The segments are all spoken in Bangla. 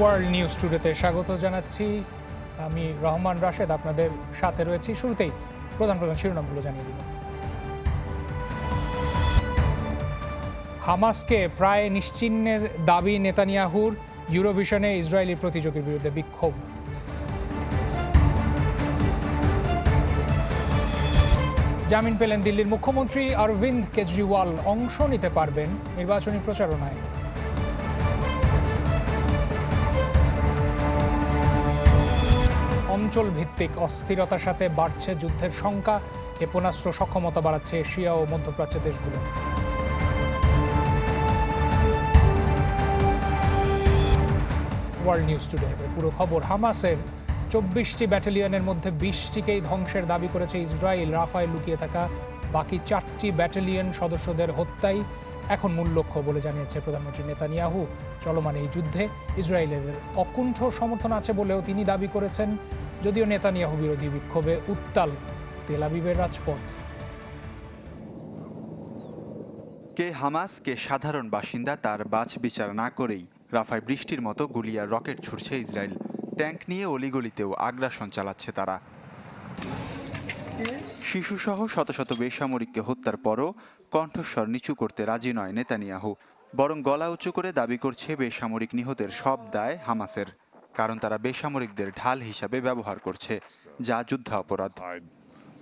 ওয়ার্ল্ড নিউজ টুডেতে স্বাগত জানাচ্ছি। আমি রহমান রাশেদ, আপনাদের সাথে রয়েছি। শুরুতেই প্রধান প্রধান শিরোনামগুলো জানিয়ে দিব হামাসকে প্রায় নিশ্চিহ্নের দাবি নেতানিয়াহুর ইউরোভিশনে ইসরায়েলি প্রতিযোগীর বিরুদ্ধে বিক্ষোভ। জামিন পেলেন দিল্লির মুখ্যমন্ত্রী অরবিন্দ কেজরিওয়াল। অংশ নিতে পারবেন নির্বাচনী প্রচারণায়। অঞ্চল ভিত্তিক অস্থিরতার সাথে বাড়ছে যুদ্ধের সংখ্যা। ক্ষেপণাস্ত্র সক্ষমতা বাড়াচ্ছে এশিয়া ও মধ্যপ্রাচ্যের দেশগুলো। ওয়ার্ল্ড নিউজ টুডে পুরো খবর। হামাসের চব্বিশটি ব্যাটালিয়নের মধ্যে বিশটিকেই ধ্বংসের দাবি করেছে ইসরায়েল। রাফায় লুকিয়ে থাকা বাকি চারটি ব্যাটালিয়ন সদস্যদের হত্যাই এখন মূল লক্ষ্য বলে জানিয়েছে প্রধানমন্ত্রী নেতানিয়াহু। চলমান এই যুদ্ধে ইসরায়েলের অকুণ্ঠ সমর্থন আছে বলেও তিনি দাবি করেছেন। যদিও নেতানিয়াহু বিরোধী বিক্ষোভে উত্তাল তেলাবিবের রাজপথ। কে হামাস, কে সাধারণ বাসিন্দা তার বাছ বিচার না করেই রাফায় বৃষ্টির মতো গুলি আর রকেট ছুড়ছে ইসরায়েল। ট্যাঙ্ক নিয়ে অলিগলিতেও আগ্রাসন চালাচ্ছে তারা। শিশুসহ শত শত বেসামরিককে হত্যার পরও কণ্ঠস্বর নিচু করতে রাজি নয় নেতানিয়াহু, বরং গলা উঁচু করে দাবি করছে বেসামরিক নিহতের সব দায় হামাসের। কারণ তারা বেসামরিকদের ঢাল হিসাবে ব্যবহার করছে যা যুদ্ধাপরাধ। Hide.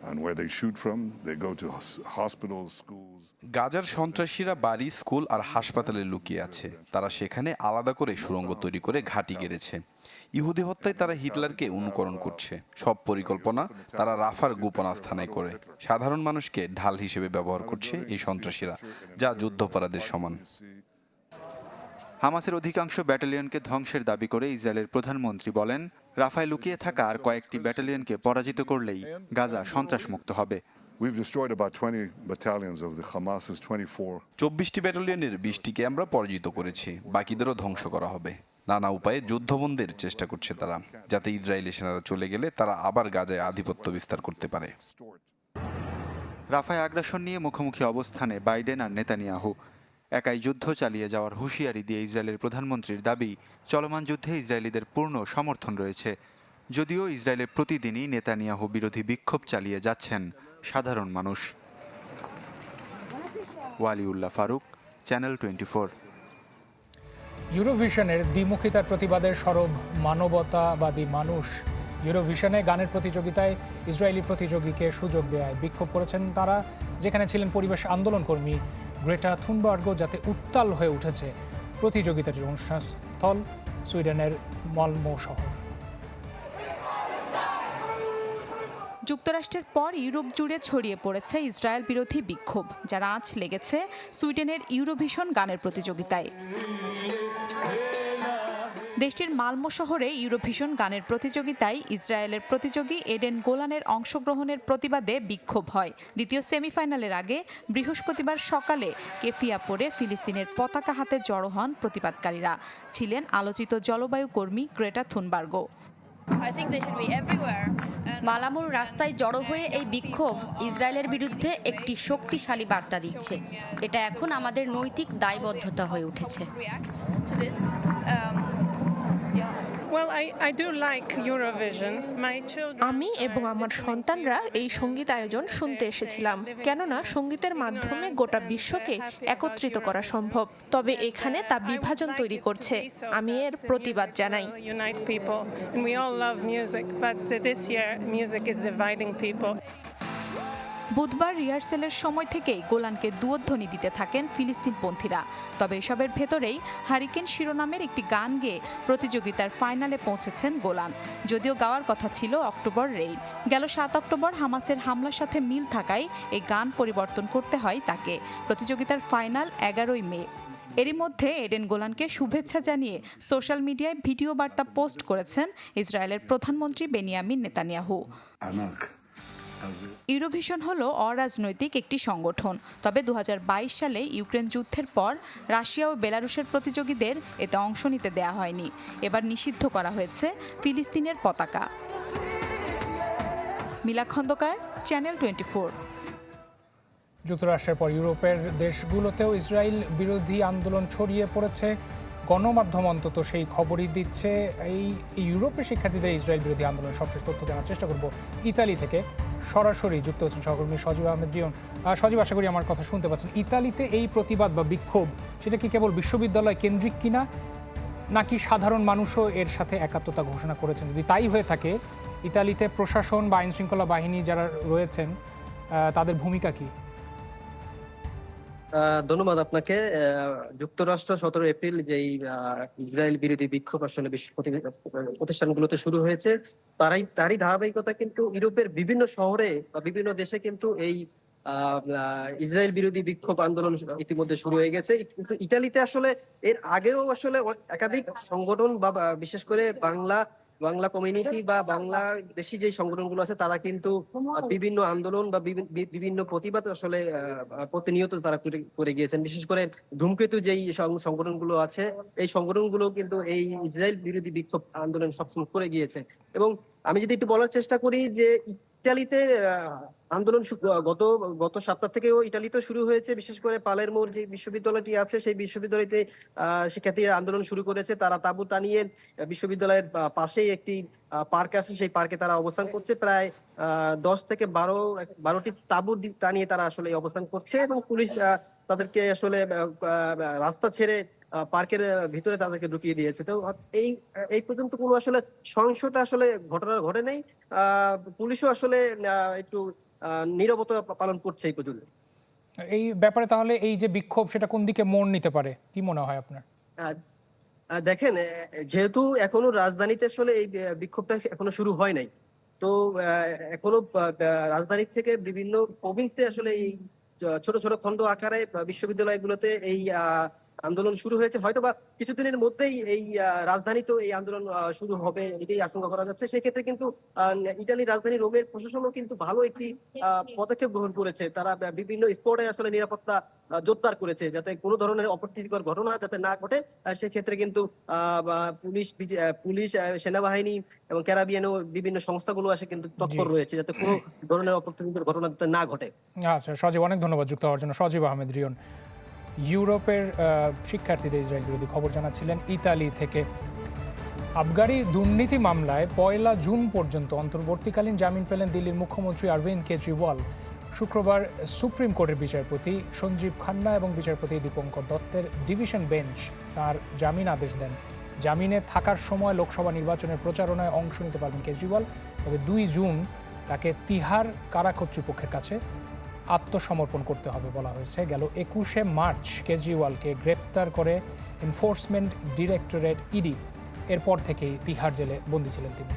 And where they shoot from, they go to hospitals, schools. গাজার সন্ত্রাসীরা বাড়ি স্কুল আর হাসপাতালে লুকিয়ে আছে। তারা সেখানে আলাদা করে সুড়ঙ্গ তৈরি করে ঘাঁটি গেড়েছে। ইহুদি হত্যায় তারা হিটলারকে অনুকরণ করছে। সব পরিকল্পনা তারা রাফার গোপন আস্থানায় করে। সাধারণ মানুষকে ঢাল হিসেবে ব্যবহার করছে এই সন্ত্রাসীরা যা যুদ্ধাপরাধের সমান। হামাসের অধিকাংশ ব্যাটালিয়নকে ধ্বংসের দাবি করে ইসরায়েলের প্রধানমন্ত্রী বলেন রাফায় লুকিয়ে থাকা আর কয়েকটি ব্যাটালিয়নকে পরাজিত করলেই গাজা সন্ত্রাসমুক্ত হবে। We've destroyed about 20 battalions of the Hamas's 24. চব্বিশটি ব্যাটালিয়নের বিশটিকে আমরা পরাজিত করেছি বাকিদেরও ধ্বংস করা হবে। নানা উপায়ে যুদ্ধবন্ধের চেষ্টা করছে তারা যাতে ইসরায়েলি সেনারা চলে গেলে তারা আবার গাজায় আধিপত্য বিস্তার করতে পারে। রাফায় আগ্রাসন নিয়ে মুখোমুখি অবস্থানে বাইডেন আর নেতানিয়াহু। একাই যুদ্ধ চালিয়ে যাওয়ার হুঁশিয়ারি দিয়ে ইসরায়েলের প্রধানমন্ত্রীর দাবি, চলমান যুদ্ধে ইসরায়েলিদের পূর্ণ সমর্থন রয়েছে। যদিও ইসরায়েলে প্রতিদিনই নেতানিয়াহু বিরোধী বিক্ষোভ চালিয়ে যাচ্ছেন সাধারণ মানুষ। ওয়ালিউল্লাহ ফারুক, চ্যানেল টোয়েন্টি ইউরোভিশনের দ্বিমুখিতার প্রতিবাদের সরব মানবতাবাদী মানুষ ইউরোভিশনে গানের প্রতিযোগিতায় ইসরায়েলি প্রতিযোগীকে সুযোগ দেয় বিক্ষোভ করেছেন তারা, যেখানে ছিলেন পরিবেশ আন্দোলনকর্মী গ্রেটা থুনবার্গ যাতে উত্তাল হয়ে উঠেছে প্রতিযোগিতাটির অনুষ্ঠানস্থল সুইডেনের মলমো শহর। যুক্তরাষ্ট্রের পর ইউরোপ জুড়ে ছড়িয়ে পড়েছে ইসরায়েল বিরোধী বিক্ষোভ, যার আঁচ লেগেছে সুইডেনের ইউরোভিশন গানের প্রতিযোগিতায়। দেশটির মালমো শহরে ইউরোভিশন গানের প্রতিযোগিতায় ইসরায়েলের প্রতিযোগী এডেন গোলানের অংশগ্রহণের প্রতিবাদে বিক্ষোভ হয়। দ্বিতীয় সেমিফাইনালের আগে বৃহস্পতিবার সকালে কেফিয়া পরে ফিলিস্তিনের পতাকা হাতে জড়ো হন প্রতিবাদকারীরা। ছিলেন আলোচিত জলবায়ু কর্মী গ্রেটা থুনবার্গো। মালামুর রাস্তায় জড়ো হয়ে এই বিক্ষোভ ইসরায়েলের বিরুদ্ধে একটি শক্তিশালী বার্তা দিচ্ছে। এটা এখন আমাদের নৈতিক দায়বদ্ধতা হয়ে উঠেছে। আমি এবং আমার সন্তানরা এই সংগীত আয়োজন শুনতে এসেছিলাম। কেননা সঙ্গীতের মাধ্যমে গোটা বিশ্বকে একত্রিত করা সম্ভব। তবে এখানে তা বিভাজন তৈরি করছে। আমি এর প্রতিবাদ জানাই। unite people, and we all love music, but uh, this year music is dividing people. বুধবার রিহার্সেলের সময় থেকেই গোলানকে দুয়োধ্বনি দিতে থাকেন ফিলিস্তিনপন্থীরা তবে এসবের ভেতরেই হারিকেন শিরোনামের একটি গান গেয়ে প্রতিযোগিতার ফাইনালে পৌঁছেছেন গোলান। যদিও গাওয়ার কথা ছিল অক্টোবর রেইন গেল সাত অক্টোবর হামাসের হামলার সাথে মিল থাকায় এই গান পরিবর্তন করতে হয় তাকে। প্রতিযোগিতার ফাইনাল এগারোই মে। এরই মধ্যে এডেন গোলানকে শুভেচ্ছা জানিয়ে সোশ্যাল মিডিয়ায় ভিডিও বার্তা পোস্ট করেছেন ইসরায়েলের প্রধানমন্ত্রী বেনিয়ামিন নেতানিয়াহু। ইউরোভিশন হলো অরাজনৈতিক একটি সংগঠন। তবে দু হাজার বাইশ সালে ইউক্রেন যুদ্ধের পর রাশিয়া ও বেলারুশের প্রতিযোগীদের এতে অংশ নিতে দেয়া হয়নি। এবার নিষিদ্ধ করা হয়েছে ফিলিস্তিনের পতাকা। মিলা খন্দকার চ্যানেল টোয়েন্টি যুক্তরাষ্ট্রের পর ইউরোপের দেশগুলোতেও ইসরায়েল বিরোধী আন্দোলন ছড়িয়ে পড়েছে। গণমাধ্যম অন্তত সেই খবরই দিচ্ছে এই ইউরোপের শিক্ষার্থীদের ইসরায়েল বিরোধী আন্দোলন। সবশেষ তথ্য জানার চেষ্টা করব ইতালি থেকে। সরাসরি যুক্ত হচ্ছেন সহকর্মী সজীব আহমেদ রিয়ন। সজীব, আশা করি আমার কথা শুনতে পাচ্ছেন। ইতালিতে এই প্রতিবাদ বা বিক্ষোভ, সেটা কি কেবল বিশ্ববিদ্যালয় কেন্দ্রিক কিনা, নাকি সাধারণ মানুষও এর সাথে একাত্মতা ঘোষণা করেছেন? যদি তাই হয়ে থাকে, ইতালিতে প্রশাসন বা আইনশৃঙ্খলা বাহিনী যারা রয়েছেন তাদের ভূমিকা কি? ধন্যবাদ আপনাকে। যুক্তরাষ্ট্র সতেরো এপ্রিল যেই ইসরায়েল বিরোধী বিক্ষোভ আসলে বিশ্ব প্রতিষ্ঠানগুলোতে শুরু হয়েছে, তারাই তারই ধারাবাহিকতা কিন্তু ইউরোপের বিভিন্ন শহরে বা বিভিন্ন দেশে কিন্তু এই ইসরায়েল বিরোধী বিক্ষোভ আন্দোলন ইতিমধ্যে শুরু হয়ে গেছে। কিন্তু ইটালিতে আসলে এর আগেও আসলে একাধিক সংগঠন বা, বিশেষ করে বাংলা বাংলা কমিউনিটি বা বাংলা দেশি যে সংগঠনগুলো আছে তারা কিন্তু বিভিন্ন আন্দোলন বা বিভি- বিভিন্ন প্রতিবাদ আসলে প্রতিনিয়ত তারা করে- গিয়েছেন। বিশেষ করে ধূমকেতু যেই সংগঠনগুলো আছে এই সংগঠনগুলো কিন্তু এই ইসরায়েল বিরোধী বিক্ষোভ আন্দোলন সবসময় করে গিয়েছে। এবং আমি যদি একটু বলার চেষ্টা করি যে ইটালিতে আহ, আন্দোলন গত গত সপ্তাহ থেকেও ইটালিতে শুরু হয়েছে। বিশেষ করে পালেরমোর যে বিশ্ববিদ্যালয়টি আছে, সেই বিশ্ববিদ্যালয়তে শিক্ষার্থীরা আন্দোলন শুরু করেছে। তারা তাঁবু টানিয়ে বিশ্ববিদ্যালয়ের পাশেই একটি পার্ক আছে, সেই পার্কে তারা অবস্থান করছে। প্রায় দশ থেকে বারো বারোটি তাঁবু টানিয়ে তারা আসলে অবস্থান করছে এবং পুলিশ তাদেরকে আসলে রাস্তা ছেড়ে পার্কের ভিতরে তাদেরকে ঢুকিয়ে দিয়েছে। তো, এই এই পর্যন্ত কোনো আসলে সহিংসতা আসলে ঘটনা ঘটে নেই। পুলিশও আসলে একটু নীরবতা পালন করছে এই পর্যন্ত এই ব্যাপারে তাহলে এই যে বিক্ষোভ সেটা কোন দিকে মোড় নিতে পারে? কি মনে হয় আপনার? দেখেন যেহেতু এখনও রাজধানীতে আসলে এই বিক্ষোভটা এখনও শুরু হয় নাই। তো এখনও রাজধানী থেকে বিভিন্ন প্রভিন্সে আসলে এই ছোট ছোট খন্ড আকারে বিশ্ববিদ্যালয়গুলোতে এই আন্দোলন শুরু হয়েছে। হয়তো বা কিছুদিনের মধ্যেই এই রাজধানীতেও এই আন্দোলন শুরু হবে এটাই আশঙ্কা করা যাচ্ছে। সেক্ষেত্রে কিন্তু ইটালির রাজধানী রোমের প্রশাসনও কিন্তু ভালো একটি পদক্ষেপ গ্রহণ করেছে। তারা বিভিন্ন স্পটে আসলে নিরাপত্তা জোরদার করেছে যাতে কোনো ধরনের অপ্রীতিকর ঘটনা যাতে না ঘটে। সেক্ষেত্রে কিন্তু পুলিশ পুলিশ সেনাবাহিনী এবং ক্যারাবিয়ানও বিভিন্ন সংস্থাগুলো আসে কিন্তু তৎপর রয়েছে যাতে কোনো ধরনের অপ্রীতিকর ঘটনা যাতে না ঘটে। আচ্ছা সজীব অনেক ধন্যবাদ যুক্ত হওয়ার জন্য। সজীব আহমেদ রিয়ন। ইউরোপের শিক্ষার্থীদের ইসরায়েল বিরোধী খবর জানাচ্ছিলেন ইতালি থেকে। আবগারি দুর্নীতি মামলায় পয়লা জুন পর্যন্ত অন্তর্বর্তীকালীন জামিন পেলেন দিল্লির মুখ্যমন্ত্রী অরবিন্দ কেজরিওয়াল। শুক্রবার সুপ্রিম কোর্টের বিচারপতি সঞ্জীব খান্না এবং বিচারপতি দীপঙ্কর দত্তের ডিভিশন বেঞ্চ তার জামিন আদেশ দেন। জামিনে থাকার সময় লোকসভা নির্বাচনের প্রচারণায় অংশ নিতে পারবেন কেজরিওয়াল, তবে দুই জুন তাকে তিহার কারা কর্তৃপক্ষের কাছে আত্মসমর্পণ করতে হবে বলা হয়েছে। গেল একুশে মার্চ কেজরিওয়ালকে গ্রেপ্তার করে এনফোর্সমেন্ট ডিরেক্টরেট ইডি। এরপর থেকেই তিহার জেলে বন্দী ছিলেন তিনি।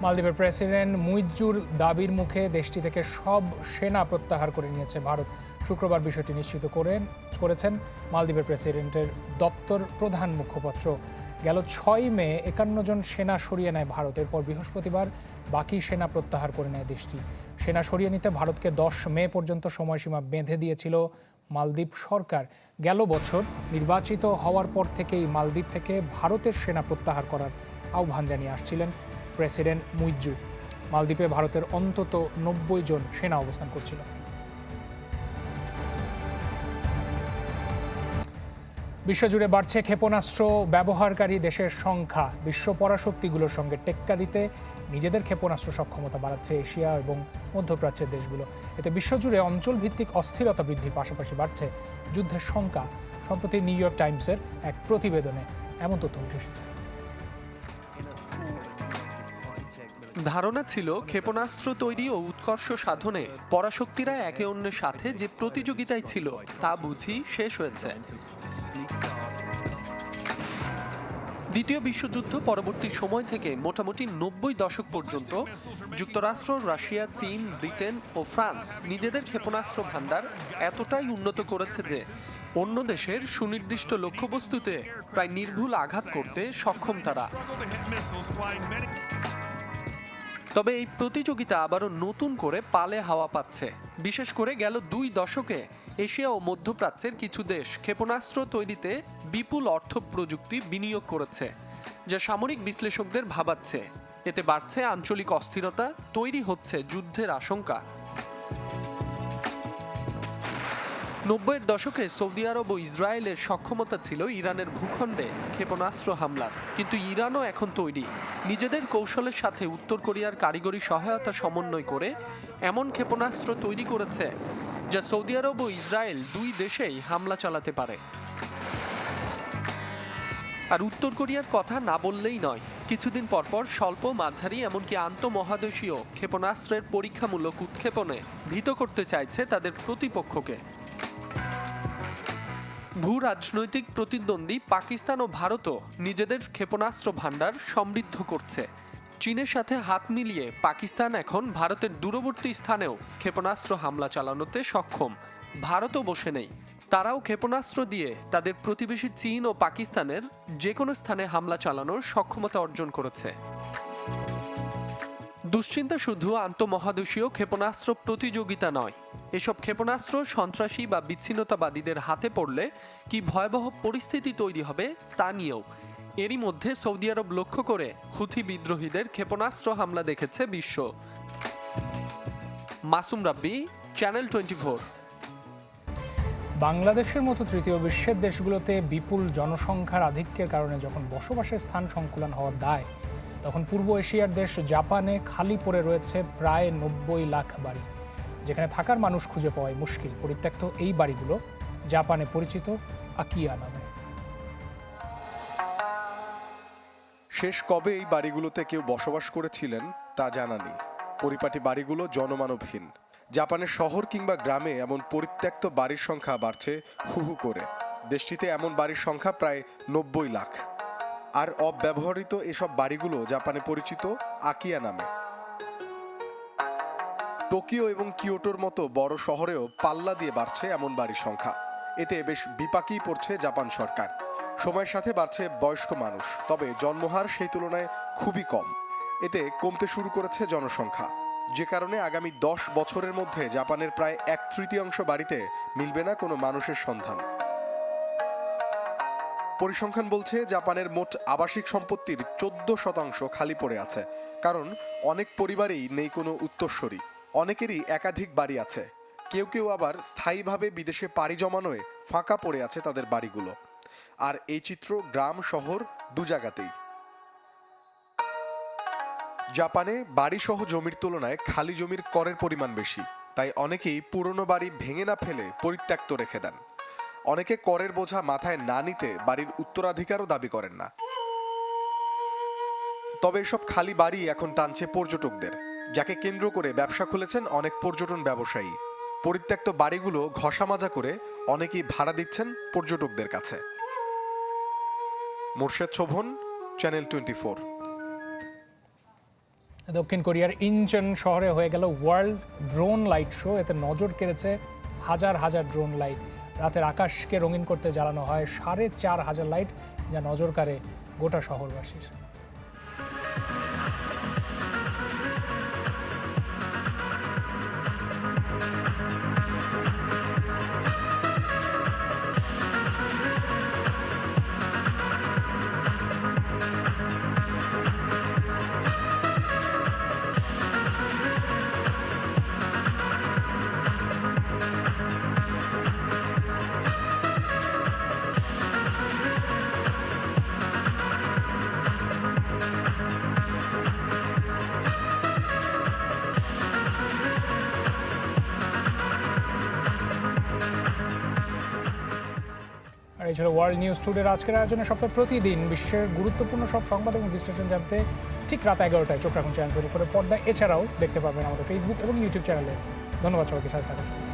মালদ্বীপের প্রেসিডেন্ট মুইজ্জুর দাবির মুখে দেশটি থেকে সব সেনা প্রত্যাহার করে নিয়েছে ভারত। শুক্রবার বিষয়টি নিশ্চিত করেন করেছেন মালদ্বীপের প্রেসিডেন্টের দপ্তর প্রধান মুখপাত্র। গেল ছয় মে একান্ন জন সেনা সরিয়ে নেয় ভারত। এরপর বৃহস্পতিবার বাকি সেনা প্রত্যাহার করে নেয় দেশটি। সেনা সরিয়ে নিতে ভারতকে দশ মে পর্যন্ত সময়সীমা বেঁধে দিয়েছিল মালদ্বীপ সরকার। গেল বছর নির্বাচিত হওয়ার পর থেকেই মালদ্বীপ থেকে ভারতের সেনা প্রত্যাহার করার আহ্বান জানিয়ে আসছিলেন প্রেসিডেন্ট মুইজু মালদ্বীপে ভারতের অন্তত নব্বই জন সেনা অবস্থান করছিল। বিশ্বজুড়ে বাড়ছে ক্ষেপণাস্ত্র ব্যবহারকারী দেশের সংখ্যা। বিশ্ব পরাশক্তিগুলোর সঙ্গে টেক্কা দিতে নিজেদের ক্ষেপণাস্ত্র সক্ষমতা বাড়াচ্ছে এশিয়া এবং মধ্যপ্রাচ্যের দেশগুলো। এতে বিশ্বজুড়ে অঞ্চলভিত্তিক অস্থিরতা বৃদ্ধির পাশাপাশি বাড়ছে যুদ্ধের সংখ্যা, সম্প্রতি নিউ ইয়র্ক টাইমসের এক প্রতিবেদনে এমন তথ্য উঠে এসেছে। ধারণা ছিল ক্ষেপণাস্ত্র তৈরি ও উৎকর্ষ সাধনে পরাশক্তিরা একে অন্যের সাথে যে প্রতিযোগিতায় ছিল তা বুঝি শেষ হয়েছে। দ্বিতীয় বিশ্বযুদ্ধ পরবর্তী সময় থেকে মোটামুটি নব্বই দশক পর্যন্ত যুক্তরাষ্ট্র, রাশিয়া, চীন, ব্রিটেন ও ফ্রান্স নিজেদের ক্ষেপণাস্ত্র ভাণ্ডার এতটাই উন্নত করেছে যে অন্য দেশের সুনির্দিষ্ট লক্ষ্যবস্তুতে প্রায় নির্ভুল আঘাত করতে সক্ষম তারা। তবে এই প্রতিযোগিতা আবারও নতুন করে পালে হাওয়া পাচ্ছে। বিশেষ করে গেল দুই দশকে এশিয়া ও মধ্যপ্রাচ্যের কিছু দেশ ক্ষেপণাস্ত্র তৈরিতে বিপুল অর্থ প্রযুক্তি বিনিয়োগ করেছে, যা সামরিক বিশ্লেষকদের ভাবাচ্ছে। এতে বাড়ছে আঞ্চলিক অস্থিরতা, তৈরি হচ্ছে যুদ্ধের আশঙ্কা। নব্বইয়ের দশকে সৌদি আরব ও ইসরায়েলের সক্ষমতা ছিল ইরানের ভূখণ্ডে ক্ষেপণাস্ত্র হামলার। কিন্তু ইরানও এখন তৈরি। নিজেদের কৌশলের সাথে উত্তর কোরিয়ার কারিগরি সহায়তা সমন্বয় করে এমন ক্ষেপণাস্ত্র তৈরি করেছে, যা সৌদি আরব ও ইসরায়েল দুই দেশেই হামলা চালাতে পারে। আর উত্তর কোরিয়ার কথা না বললেই নয়, কিছুদিন পরপর স্বল্প মাঝারি এমনকি আন্তঃমহাদেশীয় ক্ষেপণাস্ত্রের পরীক্ষামূলক উৎক্ষেপণে ভীত করতে চাইছে তাদের প্রতিপক্ষকে। ভূ রাজনৈতিক প্রতিদ্বন্দ্বী পাকিস্তান ও ভারতও নিজেদের ক্ষেপণাস্ত্র ভাণ্ডার সমৃদ্ধ করছে। চীনের সাথে হাত মিলিয়ে পাকিস্তান এখন ভারতের দূরবর্তী স্থানেও ক্ষেপণাস্ত্র হামলা চালানোতে সক্ষম। ভারতও বসে নেই। তারাও ক্ষেপণাস্ত্র দিয়ে তাদের প্রতিবেশী চীন ও পাকিস্তানের যে কোনো স্থানে হামলা চালানোর সক্ষমতা অর্জন করেছে। দুশ্চিন্তা শুধু আন্তঃমহাদেশীয় ক্ষেপণাস্ত্র প্রতিযোগিতা নয়। এসব ক্ষেপণাস্ত্র সন্ত্রাসী বা বিচ্ছিন্নতাবাদীদের হাতে পড়লে কি ভয়াবহ পরিস্থিতি তৈরি হবে তা নিয়েও। এরই মধ্যে সৌদি আরব লক্ষ্য করে হুথি বিদ্রোহীদের ক্ষেপণাস্ত্র হামলা দেখেছে বিশ্ব। Masum Rabbi channel twenty four বাংলাদেশের মতো তৃতীয় বিশ্বের দেশগুলোতে বিপুল জনসংখ্যার আধিক্যের কারণে যখন বসবাসের স্থান সংকুলন হওয়ার দায় তখন পূর্ব এশিয়ার দেশ জাপানে খালি পড়ে রয়েছে প্রায় নব্বই লাখ বাড়ি। যেখানে থাকার মানুষ খুঁজে পাওয়াই মুশকিল। পরিত্যক্ত এই বাড়িগুলো জাপানে পরিচিত আকিয়া নামে। শেষ কবে এই বাড়িগুলোতে কেউ বসবাস করেছিলেন, তা জানা নেই। পরিপাটি বাড়িগুলো জনমানবহীন। জাপানের শহর কিংবা গ্রামে এমন পরিত্যক্ত বাড়ির সংখ্যা বাড়ছে হু হু করে। দেশটিতে এমন বাড়ির সংখ্যা প্রায় নব্বই লাখ। আর অব্যবহৃত এসব বাড়িগুলো জাপানে পরিচিত আকিয়া নামে। টোকিও এবং কিয়োটোর মতো বড় শহরেও পাল্লা দিয়ে বাড়ছে এমন বাড়ির সংখ্যা। এতে বেশ বিপাকেই পড়ছে জাপান সরকার। সময়ের সাথে বাড়ছে বয়স্ক মানুষ, তবে জন্মহার সেই তুলনায় খুবই কম। এতে কমতে শুরু করেছে জনসংখ্যা। যে কারণে আগামী দশ বছরের মধ্যে জাপানের প্রায় এক তৃতীয়াংশ বাড়িতে মিলবে না কোনো মানুষের সন্ধান। পরিসংখ্যান বলছে, জাপানের মোট আবাসিক সম্পত্তির চোদ্দ শতাংশ খালি পড়ে আছে। কারণ, অনেক পরিবারেই নেই কোনো উত্তরসূরি। অনেকেরই একাধিক বাড়ি আছে। কেউ কেউ আবার স্থায়ীভাবে বিদেশে পাড়ি জমানোয় ফাঁকা পড়ে আছে তাদের বাড়িগুলো। আর এই চিত্র গ্রাম, শহর দু জায়গাতেই। জাপানে বাড়িসহ জমির তুলনায় খালি জমির করের পরিমাণ বেশি। তাই অনেকেই পুরনো বাড়ি ভেঙে না ফেলে পরিত্যক্ত রেখে দেন। অনেকে করের বোঝা মাথায় না নিতে বাড়ির উত্তরাধিকারও দাবি করেন না। তবে এসব খালি বাড়ি এখন টানছে পর্যটকদের, যাকে কেন্দ্র করে ব্যবসা খুলেছেন অনেক পর্যটন ব্যবসায়ী। পরিত্যক্ত বাড়িগুলো ঘষা মাজা করে অনেকেই ভাড়া দিচ্ছেন পর্যটকদের কাছে। Morshed Shovon, channel twenty four. দক্ষিণ কোরিয়ার ইনচন শহরে হয়ে গেল ওয়ার্ল্ড ড্রোন লাইট শো। এতে নজর কেড়েছে হাজার হাজার ড্রোন লাইট রাতের আকাশকে রঙিন করতে জ্বালানো হয় সাড়ে চার হাজার লাইট, যা নজর কাড়ে গোটা শহরবাসীর। এই ছিল ওয়ার্ল্ড নিউজ টুডের আজকের আয়োজনে সপ্তাহে প্রতিদিন। বিশ্বের গুরুত্বপূর্ণ সব সংবাদ এবং বিশ্লেষণ জানতে ঠিক রাত এগারোটায় চোখ রাখুন চ্যানেল টোয়েন্টি ফোরের পর্দায়। এছাড়াও দেখতে পাবেন আমাদের ফেসবুক এবং ইউটিউব চ্যানেলে ধন্যবাদ সবাইকে, সাথে থাকার।